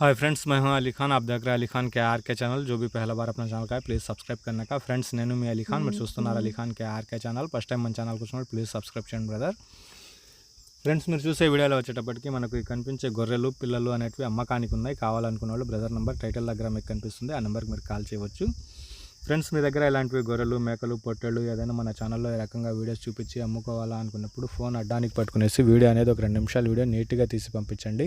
Hi friends मैं हूं अली खान आप देख रहे हैं अली खान के आर के ఛానల్ जो भी पहला बार अपना ఛానల్ का है ప్లీజ్ సబ్స్క్రైబ్ करने का ఫ్రెండ్స్ నేను మీ అలీ ఖాన్ మీరు చూస్తున్నారు అలీ ఖాన్ కే ఆర్కే ఛానల్ ఫస్ట్ టైం మన ఛానల్ కూర్చున్నాడు ప్లీజ్ సబ్స్క్రైబ్ చేయండి బ్రదర్ ఫ్రెండ్స్ మీరు చూసే వీడియోలో వచ్చేటప్పటికి మనకు ఈ కనిపించే గొర్రెలు పిల్లలు అనేటివి అమ్మకానికి ఉన్నాయి కావాలనుకున్న వాళ్ళు బ్రదర్ నెంబర్ టైటిల్ దగ్గర మీకు కనిపిస్తుంది ఆ నెంబర్కి మీరు కాల్ చేయవచ్చు ఫ్రెండ్స్ మీ దగ్గర ఇలాంటివి గొర్రెలు మేకలు పొట్టెళ్ళు ఏదైనా మన ఛానల్లో ఈ రకంగా వీడియోస్ చూపించి అమ్ముకోవాలా అనుకున్నప్పుడు ఫోన్ అడ్డానికి పట్టుకునేసి వీడియో అనేది ఒక రెండు నిమిషాలు వీడియో నీట్గా తీసి పంపించండి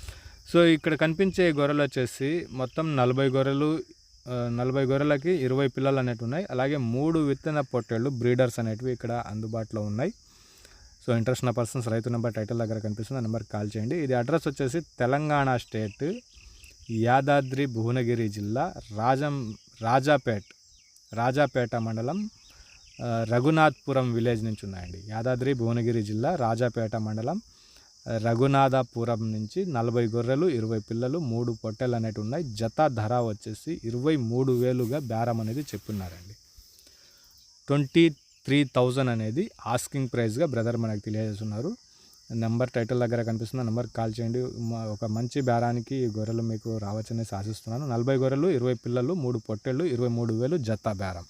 సో ఇక్కడ కనిపించే గొర్రెలు వచ్చేసి మొత్తం నలభై గొర్రెలు నలభై గొర్రెలకి ఇరవై పిల్లలు అనేవి ఉన్నాయి. అలాగే మూడు విత్తన పొట్టేళ్ళు బ్రీడర్స్ అనేటివి ఇక్కడ అందుబాటులో ఉన్నాయి. సో ఇంట్రెస్ట్ ఉన్న పర్సన్స్ రైతు నెంబర్ టైటిల్ దగ్గర కనిపిస్తుంది ఆ నెంబర్కి కాల్ చేయండి. ఇది అడ్రస్ వచ్చేసి తెలంగాణ స్టేట్ యాదాద్రి భువనగిరి జిల్లా రాజం రాజాపేట్ రాజాపేట మండలం రఘునాథ్పురం విలేజ్ నుంచి ఉన్నాయండి. యాదాద్రి భువనగిరి జిల్లా రాజాపేట మండలం. రఘునాథపురం నుంచి నలభై గొర్రెలు ఇరవై పిల్లలు మూడు పొట్టెలు అనేవి ఉన్నాయి. జత ధర వచ్చేసి ఇరవై మూడు వేలుగా బేరం అనేది చెప్పున్నారండి ట్వంటీ త్రీ థౌజండ్ అనేది ఆస్కింగ్ ప్రైస్గా బ్రదర్ మనకు తెలియజేస్తున్నారు. నెంబర్ టైటిల్ దగ్గర కనిపిస్తున్న నెంబర్ కాల్ చేయండి. ఒక మంచి బేరానికి ఈ గొర్రెలు మీకు రావచ్చని ఆశిస్తున్నాను. నలభై గొర్రెలు ఇరవై పిల్లలు మూడు పొట్టెళ్ళు ఇరవై మూడు వేలు జత బేరం.